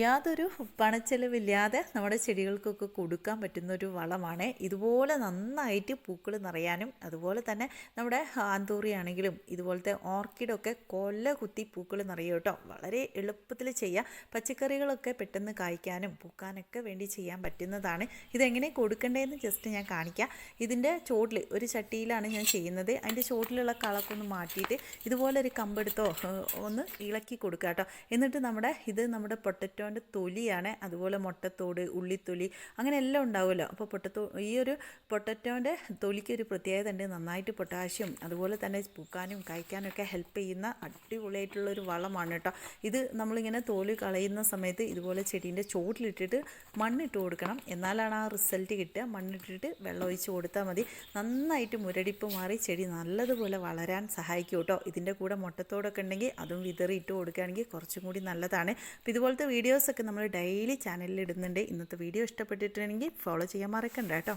യാതൊരു പണച്ചെലവില്ലാതെ നമ്മുടെ ചെടികൾക്കൊക്കെ കൊടുക്കാൻ പറ്റുന്ന ഒരു വളമാണ്. ഇതുപോലെ നന്നായിട്ട് പൂക്കൾ നിറയാനും അതുപോലെ തന്നെ നമ്മുടെ ആന്തൂറി ആണെങ്കിലും ഇതുപോലത്തെ ഓർക്കിഡൊക്കെ കൊല്ല കുത്തി പൂക്കൾ നിറയും കേട്ടോ. വളരെ എളുപ്പത്തിൽ ചെയ്യാം. പച്ചക്കറികളൊക്കെ പെട്ടെന്ന് കായ്ക്കാനും പൂക്കാനൊക്കെ വേണ്ടി ചെയ്യാൻ പറ്റുന്നതാണ്. ഇതെങ്ങനെ കൊടുക്കേണ്ടതെന്ന് ജസ്റ്റ് ഞാൻ കാണിക്കാം. ഇതിന്റെ ചോട്ടിൽ ഒരു ചട്ടിയിലാണ് ഞാൻ ചെയ്യുന്നത്. അതിന്റെ ചോട്ടിലുള്ള കളൊക്കെ ഒന്ന് മാറ്റിയിട്ട് ഇതുപോലെ ഒരു കമ്പെടുത്തോ ഒന്ന് ഇളക്കി കൊടുക്കുക കേട്ടോ. എന്നിട്ട് നമ്മുടെ ഇത് നമ്മുടെ പൊട്ടറ്റോന്റെ തൊലിയാണ് അതുപോലെ മുട്ടത്തോട് ഉള്ളിത്തൊലി അങ്ങനെ എല്ലാം ഉണ്ടാവുമല്ലോ. അപ്പോൾ പൊട്ടത്തോ ഈ ഒരു പൊട്ടറ്റോന്റെ തൊലിക്ക് ഒരു പ്രത്യേകത ഉണ്ട്. നന്നായിട്ട് പൊട്ടാഷ്യം അതുപോലെ തന്നെ പൂക്കാനും കായ്ക്കാനും ഒക്കെ ഹെൽപ്പ് ചെയ്യുന്ന അടിപൊളിയായിട്ടുള്ളൊരു വളമാണ് കേട്ടോ. ഇത് നമ്മളിങ്ങനെ തോൽ കളയുന്ന സമയത്ത് ഇതുപോലെ ചെടീന്റെ ചോട്ടിലിട്ടിട്ട് മണ്ണിട്ട് കൊടുക്കണം. എന്നാലാണ് ആ റിസൾട്ട് കിട്ടുക. മണ്ണിട്ടിട്ട് വെള്ളം ഒഴിച്ച് കൊടുത്താൽ മതി. നന്നായിട്ട് മുരടിപ്പ് മാറി ചെടി നല്ലതുപോലെ വളരാൻ സഹായിക്കും കേട്ടോ. ഇതിന്റെ കൂടെ മുട്ടത്തോടൊക്കെ ഉണ്ടെങ്കിൽ അതും വിതറിയിട്ട് കൊടുക്കുകയാണെങ്കിൽ കുറച്ചും കൂടി നല്ലതാണ്. അപ്പോൾ ഇതുപോലത്തെ വീഡിയോസൊക്കെ നമ്മൾ ഡെയിലി ചാനലിൽ ഇടുന്നുണ്ട് ഇന്നത്തെ വീഡിയോ ഇഷ്ടപ്പെട്ടിട്ടുണ്ടെങ്കിൽ ഫോളോ ചെയ്യാൻ മറക്കണ്ട കേട്ടോ.